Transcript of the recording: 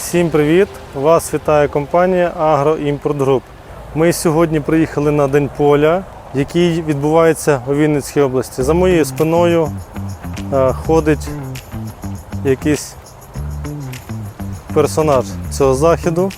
Всім привіт! Вас вітає компанія Agroimport Group. Ми сьогодні приїхали на День поля, який відбувається у Вінницькій області. За моєю спиною е, ходить якийсь персонаж цього західу.